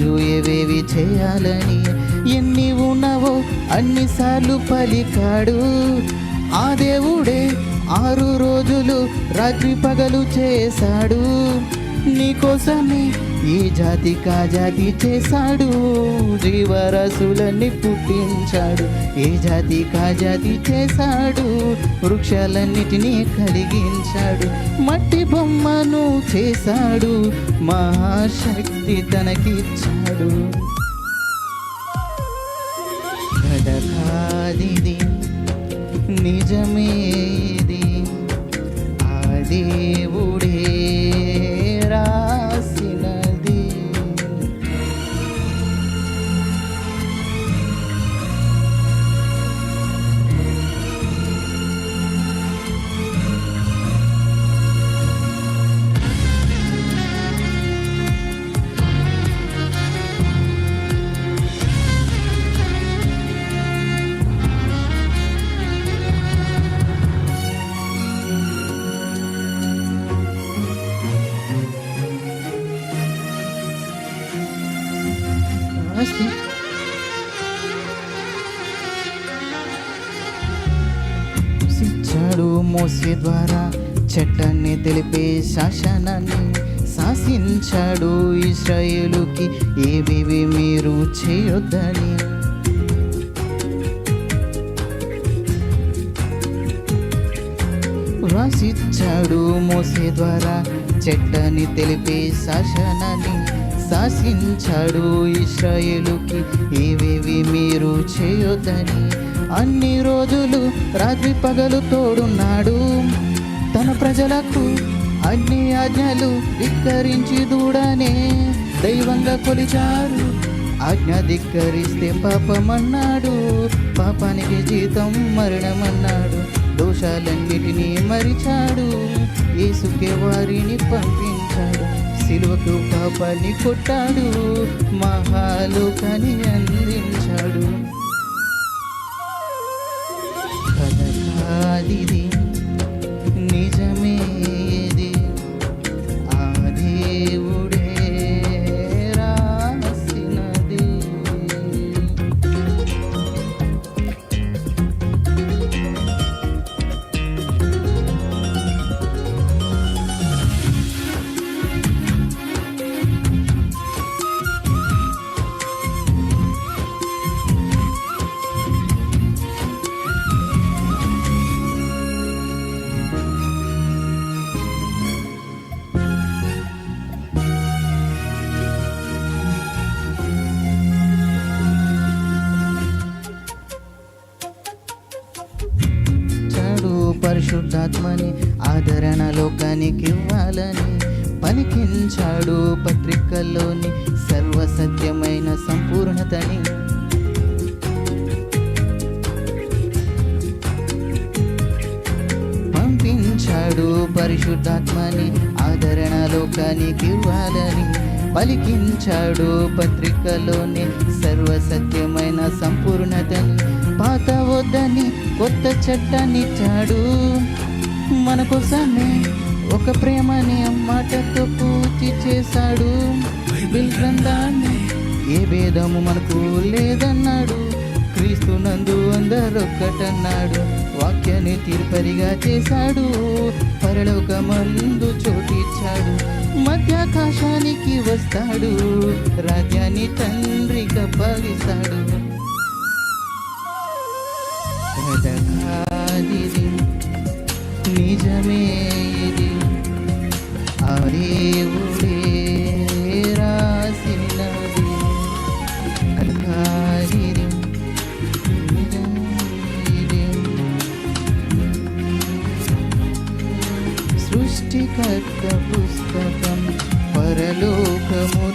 రోజు ఏవేవి చేయాలని ఎన్ని ఉన్నావో అన్నిసార్లు పలికాడు. ఆ దేవుడే ఆరు రోజులు రాత్రి పగలు చేశాడు. నీకోసమే ఈ జాతి కాజాతి చేశాడు. జీవరాశులన్నీ పుట్టించాడు. ఏ జాతి కాజాతి చేశాడు? వృక్షాలన్నిటినీ కలిగించాడు మట్టి బొమ్మను చేశాడు. మహాశక్తి తనకిచ్చాడు. కథకాదిది నిజమే కళ్ళు మూసి ద్వారా చట్టాన్ని తెలిపే శాసనాన్ని శాసించాడు ఇస్రాయేలుకి ఏవేవి మీరు చేయొద్దని? రాసిచ్చాడు మోసే ద్వారా చెట్టని తెలిపే శాసనాన్ని శాసించాడు ఇస్రాయేలుకి ఏవేవి మీరు చేయొద్దని? అన్ని రోజులు రాత్రి పగలు తోడున్నాడు. తన ప్రజలకు అన్ని ఆజ్ఞలు ధిక్కరించి దూడనే దైవంగా కొలిచారు ఆజ్ఞ ధిక్కరిస్తే పాపమన్నాడు. పాపానికి జీతం మరణమన్నాడు. దోషాలన్నిటినీ మరిచాడు. ఏసుకే వారిని పంపించాడు. సిలువకు పాపాన్ని కొట్టాడు. మహాలోకాన్ని అందించాడు. పరిశుద్ధాత్మని ఆదరణ లోకానికి ఇవ్వాలని పలికించాడు పత్రికల్లోని సర్వసత్యమైన సంపూర్ణతని. పంపించాడు పరిశుద్ధాత్మని ఆదరణ లోకానికి ఇవ్వాలని పలికించాడు పత్రికలోనే సర్వసత్యమైన సంపూర్ణతని. పాత వద్దని కొత్త చట్టాన్నిచ్చాడు మన కోసమే ఒక ప్రేమని మాటతో పూర్తి చేశాడు. బైబిల్ గ్రంథాన్ని ఏ భేదము మనకు లేదన్నాడు. క్రీస్తునందు అందరొక్కటన్నాడు. వాక్యాన్ని తీర్పరిగా చేశాడు. పరలోకమందు చోటిచ్చాడు. మధ్యాకాశానికి వస్తాడు. రాజ్యాన్ని తండ్రి కప్పగిస్తాడు నిజమే ఇది ఆ దేవుడే సృష్టికర్త పుస్తకం పరలోకము